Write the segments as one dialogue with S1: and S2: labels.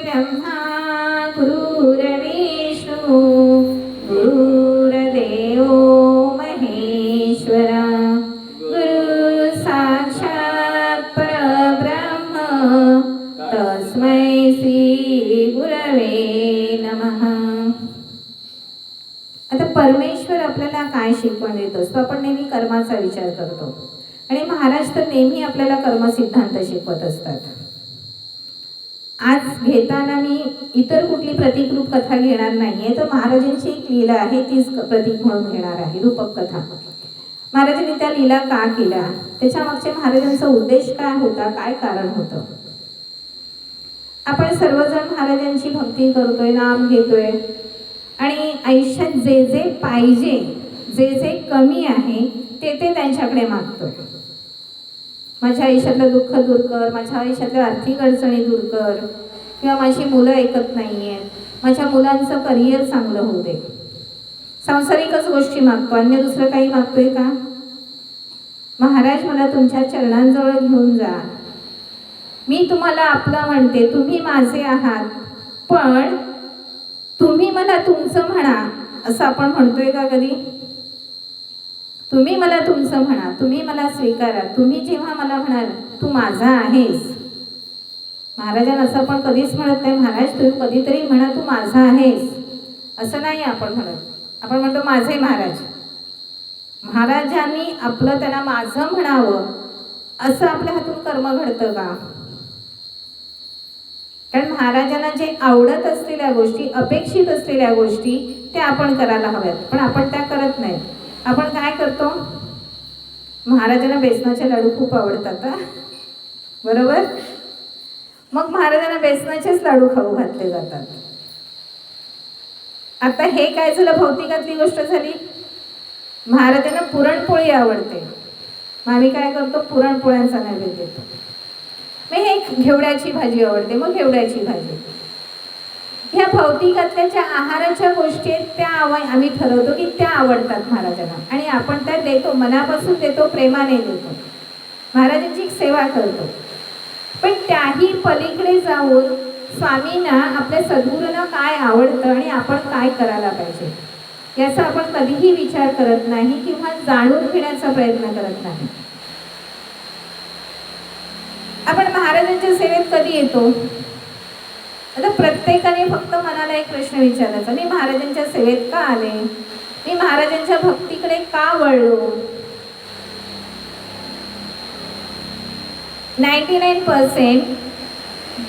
S1: गुरुर्ब्रह्मा गुरुर्विष्णू गुरुर्देव महेश्वरा गुरु साक्षात परब्रह्म तस्मै श्री गुरवे नमः. आता परमेश्वर आपल्याला काय शिकवण देत असतो? आपण नेहमी कर्माचा विचार करतो. आणि महाराज तर नेहमी आपल्याला कर्मसिद्धांत शिकवत असतात. आज घेताना मी इतर कुठली प्रतिकरूप कथा घेणार नाहीये. तर महाराजांची एक लीला आहे तीच प्रतीक म्हणून घेणार आहे रूपक कथा. महाराजांनी त्या लीला का केल्या? त्याच्या मागचे महाराजांचा उद्देश काय होता? काय कारण होतं? आपण सर्वजण महाराजांची भक्ती करतोय नाम घेतोय. आणि आयुष्यात जे जे पाहिजे जे जे कमी आहे ते ते त्यांच्याकडे मागतोय. माझ्या आयुष्यातलं दुःख दूर कर माझ्या आयुष्यातल्या आर्थिक अडचणी दूर कर. किंवा माझी मुलं ऐकत नाही आहेत माझ्या मुलांचं करिअर चांगलं होऊ दे. सांसारिकच गोष्टी मागतो. अन्य दुसरं काही मागतोय का? महाराज मला तुमच्या चरणांजवळ घेऊन जा. मी तुम्हाला आपलं म्हणते. तुम्ही माझे आहात. पण तुम्ही मला तुमचं म्हणा असं आपण म्हणतोय का कधी? तुम्ही मला तुमचं म्हणा तुम्ही मला स्वीकारा तुम्ही जेव्हा मला म्हणाल तू माझा आहेस. महाराजांना असं आपण कधीच म्हणत नाही महाराज तुम्ही कधीतरी म्हणा तू माझा आहेस. असं नाही आपण म्हणत. आपण म्हणतो माझे महाराज. महाराजांनी आपलं त्यांना माझं म्हणावं असं आपल्या हातून कर्म घडतं का? कारण महाराजांना जे आवडत असलेल्या गोष्टी अपेक्षित असलेल्या गोष्टी त्या आपण करायला हव्यात. पण आपण त्या करत नाहीत आपण काय महाराजांना बेसनाचे लाडू खूप आवडतात बरोबर? मग महाराजांना बेसनाचेच लाडू खाऊ घातले जातात. आता हे काय झालं? भौतिकातली गोष्ट झाली. महाराजांना पुरणपोळी आवडते. मग आम्ही काय करतो? पुरणपोळ्यांचा नैवेद्य देतो. मग हे घेवड्याची भाजी आवडते मग घेवड्याची भाजी. ह्या भौतिक ज्या आहाराच्या गोष्टी आहेत त्या आव आम्ही ठरवतो की त्या आवडतात महाराजांना. आणि आपण त्या देतो मनापासून देतो प्रेमाने देतो. महाराजांची सेवा करतो. पण त्याही पलीकडे जाऊन स्वामींना आपल्या सद्गुरूंना काय आवडतं आणि आपण काय करायला पाहिजे? याचा आपण कधीही विचार करत नाही किंवा जाणून घेण्याचा प्रयत्न करत नाही. आपण महाराजांच्या सेवेत कधी येतो? आता प्रत्येकाने फक्त मनाला एक प्रश्न विचारायचा मी महाराजांच्या सेवेत का आले? मी महाराजांच्या भक्तीकडे का वळलो? नाईन्टी नाईन पर्सेंट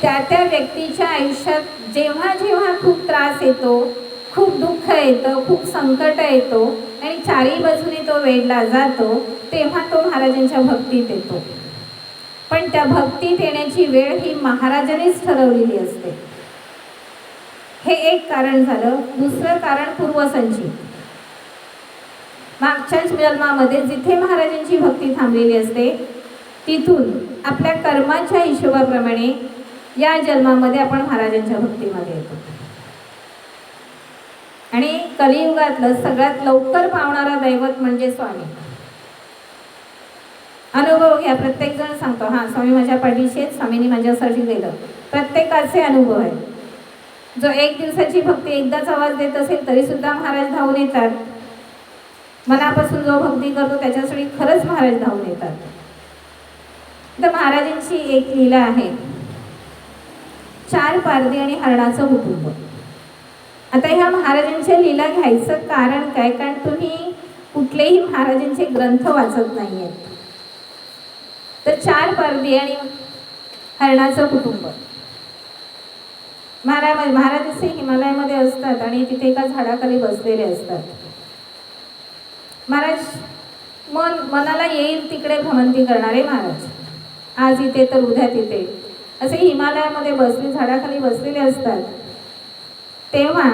S1: त्या त्या व्यक्तीच्या आयुष्यात जेव्हा जेव्हा खूप त्रास येतो खूप दुःख येतं खूप संकट येतो आणि चारही बाजूने तो वेढला जातो तेव्हा तो महाराजांच्या भक्तीत येतो. पण त्या भक्तीत येण्याची वेळ ही महाराजांनीच ठरवलेली असते. हे एक कारण झालं. दुसरं कारण पूर्वसंचित मागच्याच जन्मामध्ये जिथे महाराजांची भक्ती थांबलेली असते तिथून आपल्या कर्माच्या हिशोबाप्रमाणे या जन्मामध्ये आपण महाराजांच्या भक्तीमध्ये येतो. आणि कलियुगातलं सगळ्यात लवकर पावणारा दैवत म्हणजे स्वामी. अनुभव घ्या. प्रत्येक जण सांगतो हा स्वामी माझ्या पाठीशी आहेत. स्वामींनी माझ्यासाठी दिलं प्रत्येकाचे अनुभव आहेत. जो एक दिवसाची भक्ती एकदाच आवाज देत असेल तरी सुद्धा महाराज धावून येतात. मनापासून जो भक्ती करतो त्याच्यासाठी खरंच महाराज धावून येतात. तर महाराजांची एक लीला आहे. चार पारदी आणि हरणाचं कुटुंब. आता ह्या महाराजांच्या लीला घ्यायचं कारण काय? कारण तुम्ही कुठलेही महाराजांचे ग्रंथ वाचत नाही आहेत तर चार पारदी आणि हरणाचं कुटुंब. महाराज महाराज असे हिमालयामध्ये असतात आणि तिथे एका झाडाखाली बसलेले असतात. महाराज मन मनाला येईल तिकडे भ्रमंती करणारे महाराज. आज इथे तर उद्या तिथे. असे हिमालयामध्ये बसले झाडाखाली बसलेले असतात. तेव्हा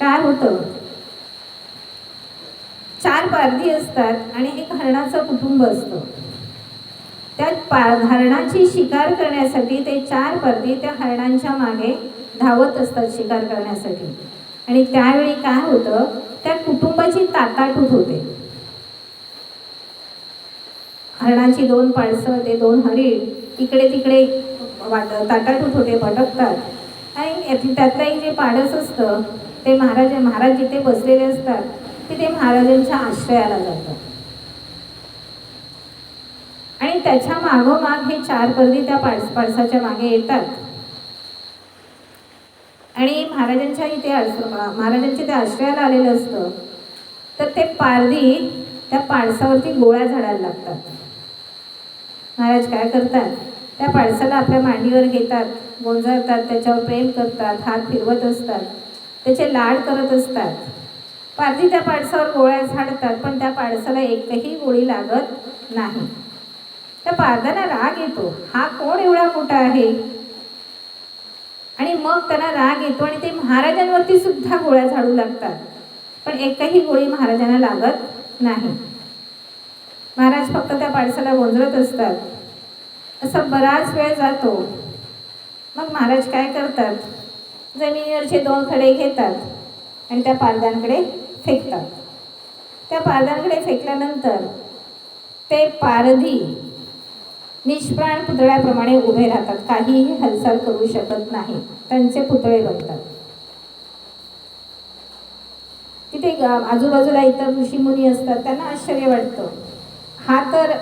S1: काय होतं? चार पारधी असतात आणि एक हरणाचं कुटुंब असतं. त्या पा हरणाची शिकार करण्यासाठी ते चार परदी त्या हरणांच्या मागे धावत असतात शिकार करण्यासाठी. आणि त्यावेळी काय होतं? त्या कुटुंबाची ताटाटूट होते. हरणाची दोन पाळसं ते दोन हरिण इकडे तिकडे वाट ताटाटूट होते भटकतात. आणि यातली- त्यातलंही जे पाडस असतं ते महाराज महाराज जिथे बसलेले असतात तिथे महाराजांच्या आश्रयाला जातात. आणि त्याच्या मागोमाग हे चार पर्दी त्या पाडस पाडसाच्या मागे येतात. आणि महाराजांच्या इथे आश्र- महाराजांच्या ते आश्रयाला आलेलं असतं. तर ते पारधी त्या पाडसावरती गोळ्या झाडायला लागतात. महाराज काय करतात? त्या पाडसाला आपल्या मांडीवर घेतात गोंजारतात त्याच्यावर प्रेम करतात हात फिरवत असतात त्याचे लाड करत असतात. पारधी त्या पाडसावर गोळ्या झाडतात पण त्या पाडसाला एकही गोळी लागत नाही. त्या पारदाला राग येतो. हा कोण एवढा मोठा आहे? आणि मग त्यांना राग येतो आणि ते महाराजांवरती सुद्धा गोळ्या झाडू लागतात. पण एकही गोळी महाराजांना लागत नाही. महाराज फक्त त्या पाडसाला गोंधळत असतात. असं बराच वेळ जातो. मग महाराज काय करतात? जमिनीवरचे दोन खडे घेतात आणि त्या पारद्यांकडे फेकतात. त्या पारद्यांकडे फेकल्यानंतर ते पारधी निष्प्राण पुतळ्याप्रमाणे उभे राहतात. काहीही हालचाल करू शकत नाही. त्यांचे पुतळे बनतात. तिथे आजूबाजूला इतर ऋषीमुनी असतात. त्यांना आश्चर्य वाटतं. हा तर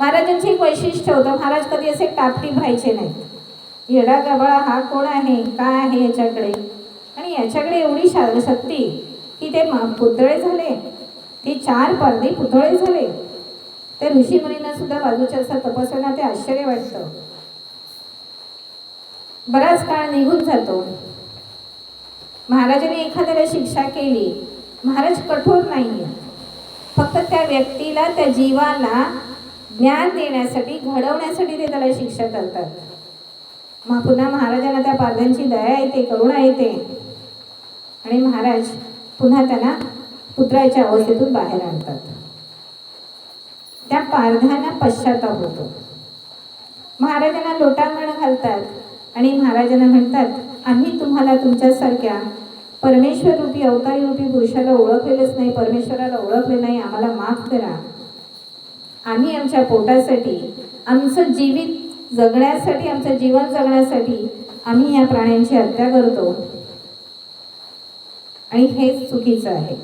S1: महाराजांचे एक वैशिष्ट्य होतं. महाराज कधी असे टापटीप व्हायचे नाहीत. येडा गबाळा हा कोण आहे? काय आहे याच्याकडे? आणि याच्याकडे एवढी शा शक्ती की ते पुतळे झाले. ते चार पर्दे पुतळे झाले. त्या ऋषी मुलींना सुद्धा बाजूच्या असं तपस्यांना ते आश्चर्य वाटतं. बराच काळ निघून जातो. महाराजांनी एखाद्याला शिक्षा केली. महाराज कठोर नाही फक्त त्या व्यक्तीला त्या जीवाला ज्ञान देण्यासाठी घडवण्यासाठी ते त्याला शिक्षा करतात. मग पुन्हा महाराजांना त्या पारध्यांची दया येते करुणा येते. आणि महाराज पुन्हा त्यांना पुत्राच्या अवस्थेतून बाहेर आणतात. त्या पारध्यांना पश्चाताप होतो. महाराजांना लोटांगण घालतात आणि महाराजांना म्हणतात आम्ही तुम्हाला तुमच्यासारख्या परमेश्वर रूपी अवतारी रूपी पुरुषाला ओळखलेलंच नाही परमेश्वराला ओळखले नाही आम्हाला माफ करा. आम्ही आमच्या पोटासाठी आमचं जीवित जगण्यासाठी आमचं जीवन जगण्यासाठी आम्ही या प्राण्यांची हत्या करतो. आणि हेच चुकीचं आहे.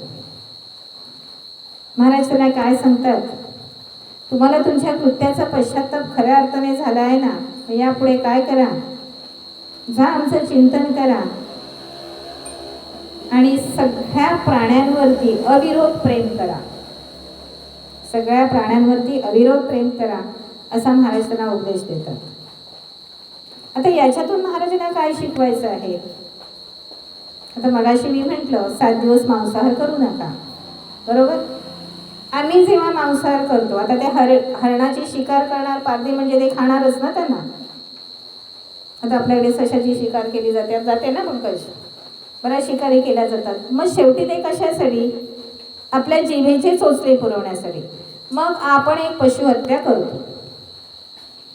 S1: महाराज त्यांना काय सांगतात? तुम्हाला तुमच्या कृत्याचा पश्चाताप खऱ्या अर्थाने झाला आहे ना? मग यापुढे काय करा? जा आमचं चिंतन करा. आणि सगळ्या प्राण्यांवरती अविरोध प्रेम करा. सगळ्या प्राण्यांवरती अविरोध प्रेम करा असा महाराज त्यांना उपदेश देतात. आता याच्यातून महाराजांना काय शिकवायचं आहे? आता मगाशी मी म्हटलं सात दिवस मांसाहार करू नका. बरोबर? आम्ही जेव्हा मांसाहार करतो आता ते हर हरणाची शिकार करणार पारधी म्हणजे ते खाणारच ना त्यांना? आता आपल्याकडे सशाची शिकार केली जाते जाते ना पंकज? बऱ्याच शिकारी केल्या जातात. मग शेवटी ते कशासाठी? आपल्या जिभेचे चोचले पुरवण्यासाठी. मग आपण एक पशुहत्या करतो.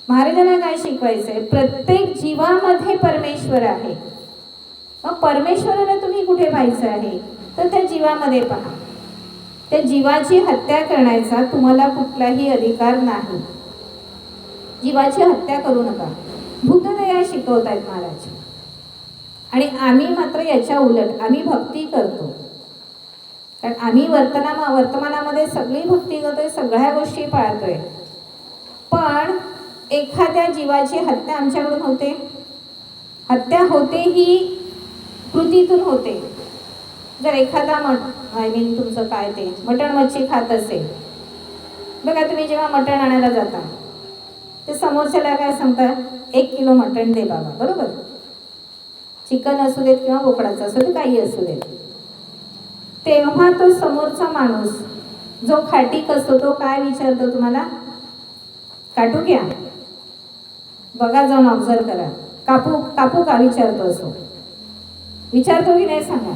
S1: महाराजांना काय शिकवायचंय? प्रत्येक जीवामध्ये परमेश्वर आहे. मग परमेश्वराला तुम्ही कुठे पाहायचं आहे? तर त्या जीवामध्ये पहा. त्या जीवाची हत्या करण्याचा तुम्हाला कुठलाही अधिकार नाही. जीवाची हत्या करू नका. भूतदया शिकवत आहेत महाराज. आणि आम्ही मात्र याच्या उलट आम्ही भक्ती करतो. कारण आम्ही वर्तना वर्तमानामध्ये सगळी भक्ती करतोय सगळ्या गोष्टी पाळतोय. पण एखाद्या जीवाची हत्या आमच्याकडून होते. हत्या होते ही कृतीतून होते. जर एखादा मट आय मीन तुमचं काय ते? मटण मच्छी खात असेल. बघा तुम्ही जेव्हा मटण आणायला जाता ते समोरच्याला काय सांगता एक किलो मटण दे बाबा. बरोबर? चिकन असू देत किंवा बोकडाचं असू दे काही असू देत. तेव्हा तो समोरचा माणूस जो खाटीक असतो तो काय विचारतो तुम्हाला? काटू घ्या. बघा जाऊन ऑब्झर्व करा. कापू कापू का? विचारतो असो. विचारतो की नाही सांगा?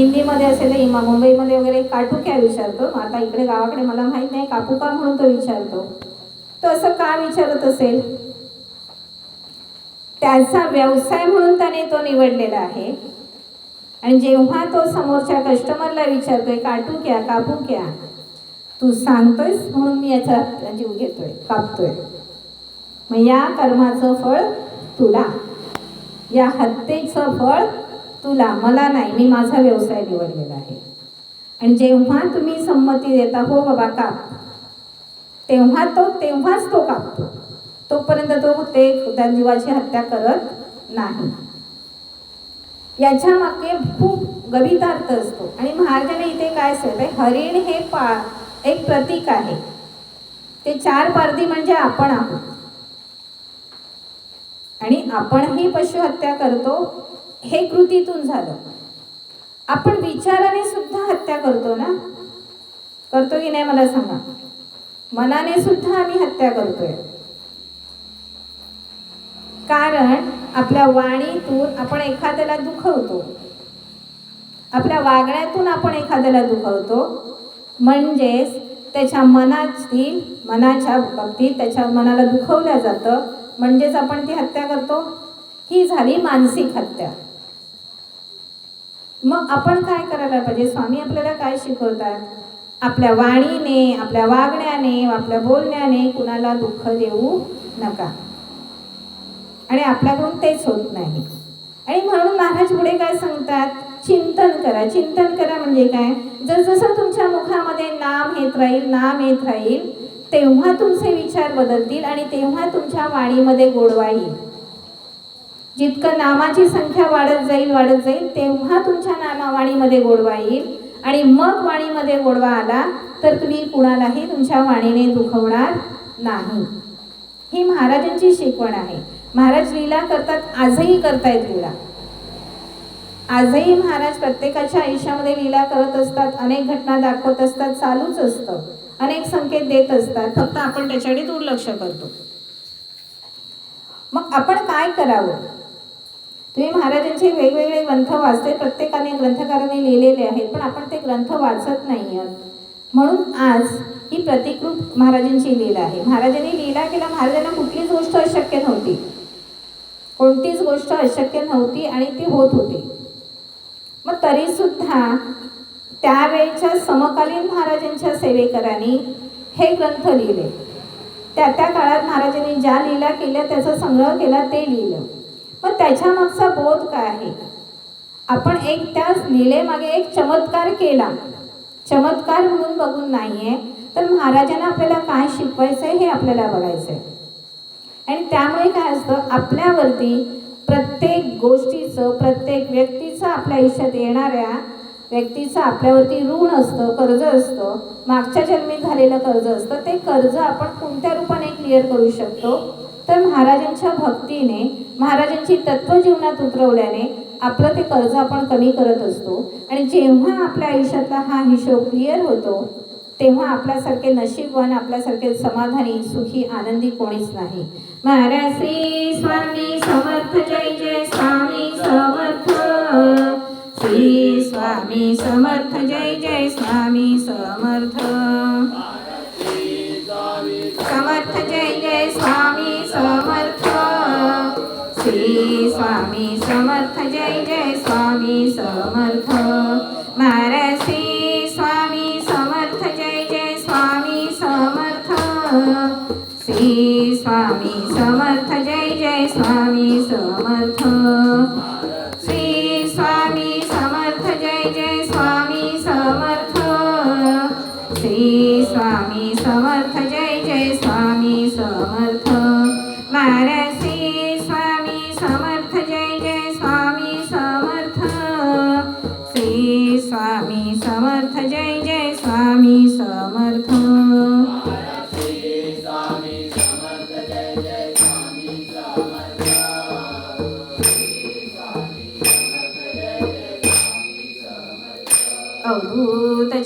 S1: हिंदीमध्ये असेल तर इमा मुंबईमध्ये वगैरे काटू क्या विचारतो? आता इकडे गावाकडे मला माहीत नाही काकू का म्हणून तो विचारतो. तो असं का विचारत असेल? त्याचा व्यवसाय म्हणून त्याने तो निवडलेला आहे. आणि जेव्हा तो समोरच्या कस्टमरला विचारतोय काटू क्या कापू क्या? तू सांगतोयस म्हणून मी याचा जीव घेतोय कापतोय. मग या कर्माचं फळ तुला. या हत्येचं फळ तुला मला नाही मी माझा व्यवसाय निवडलेला आहे. आणि जेव्हा तुम्ही संमती देता हो बाबा काप. तेव्हा तो तेव्हाच तो कापतो. तोपर्यंत तो ते त्या जीवाची हत्या करत नाही. याच्या मागे खूप गभितार्थ असतो. आणि महाराजाने इथे काय सांगत हरिण हे पा एक प्रतीक आहे. ते चार पारधी म्हणजे आपण आहोत. आणि आपणही पशुहत्या करतो हे कृतीतून झालं. आपण विचाराने सुद्धा हत्या करतो ना? करतो की नाही मला सांगा? मनाने सुद्धा आम्ही हत्या करतोय. कारण आपल्या वाणीतून आपण एखाद्याला दुखवतो. आपल्या वागण्यातून आपण एखाद्याला दुखवतो. म्हणजेच त्याच्या मनातील मनाच्या बाबतीत त्याच्या मनाला दुखवल्या जातं. म्हणजेच आपण ती हत्या करतो. ही झाली मानसिक हत्या. मग आपण काय करायला पाहिजे? स्वामी आपल्याला काय शिकवतात? आपल्या वाणीने आपल्या वागण्याने आपल्या बोलण्याने कुणाला दुःख देऊ नका. आणि आपल्याकडून तेच होत नाही. आणि म्हणून महाराज पुढे काय सांगतात? चिंतन करा. चिंतन करा म्हणजे काय? जसजसं तुमच्या मुखामध्ये नाम येत राहील नाम येत राहील तेव्हा तुमचे विचार बदलतील आणि तेव्हा तुमच्या वाणीमध्ये गोडवा येईल. जितकं नामाची संख्या वाढत जाईल वाढत जाईल तेव्हा तुमच्या नामा वाणीमध्ये गोडवा येईल. आणि मग वाणीमध्ये गोडवा आला तर तुम्ही कुणालाही तुमच्या वाणीने दुखवणार नाही. ही महाराजांची शिकवण आहे. महाराज लीला करतात आजही करतायत लीला. आजही महाराज प्रत्येकाच्या आयुष्यामध्ये लीला करत असतात अनेक घटना दाखवत असतात चालूच असतं. अनेक संकेत देत असतात फक्त आपण त्याच्याकडे दुर्लक्ष करतो. मग आपण काय करावं? तुम्ही महाराजांचे वेगवेगळे ग्रंथ वाचते. प्रत्येकाने ग्रंथकारांनी लिहिलेले आहेत पण आपण ते ग्रंथ वाचत नाही आहोत म्हणून आज ही प्रतिकृत महाराजांची लीला आहे. महाराजांनी लीला केला महाराजांना कुठलीच गोष्ट अशक्य नव्हती. कोणतीच गोष्ट अशक्य नव्हती आणि ती होत होती. मग तरीसुद्धा त्यावेळच्या समकालीन महाराजांच्या सेवेकरांनी हे ग्रंथ लिहिले. त्या त्या काळात महाराजांनी ज्या लीला केल्या त्याचा संग्रह केला ते लिहिलं. मग त्याच्यामागचा बोध काय आहे? आपण एक त्याच लिलेमागे एक चमत्कार केला. चमत्कार म्हणून बघून नाहीये तर महाराजांना आपल्याला काय शिकवायचं आहे हे आपल्याला बघायचं आहे आणि त्यामुळे काय असतं आपल्यावरती प्रत्येक गोष्टीचं प्रत्येक व्यक्तीचं आपल्या आयुष्यात येणाऱ्या व्यक्तीचं आपल्यावरती ऋण असतं कर्ज असतं. मागच्या जन्मी झालेलं कर्ज असतं. ते कर्ज आपण कोणत्या रूपाने क्लिअर करू शकतो? तर महाराजांच्या भक्तीने महाराजांची तत्व जीवनात उतरवल्याने आपलं ते कर्ज आपण कमी करत असतो. आणि जेव्हा आपल्या आयुष्यातला हा हिशोब क्लिअर होतो तेव्हा आपल्यासारखे नशीबवान आपल्यासारखे समाधानी सुखी आनंदी कोणीच नाही. महाराज श्री स्वामी समर्थ जय जय स्वामी समर्थ. श्री स्वामी समर्थ जय जय स्वामी समर्थ समर्थ. समर्थ. महाराज स्वामी समर्थ जय जय स्वामी समर्थ. श्री स्वामी समर्थ जय जय स्वामी समर्थ. श्री स्वामी समर्थ जय जय स्वामी समर्थ. श्री स्वामी समर्थ जय जय स्वामी समर्थ. महाराज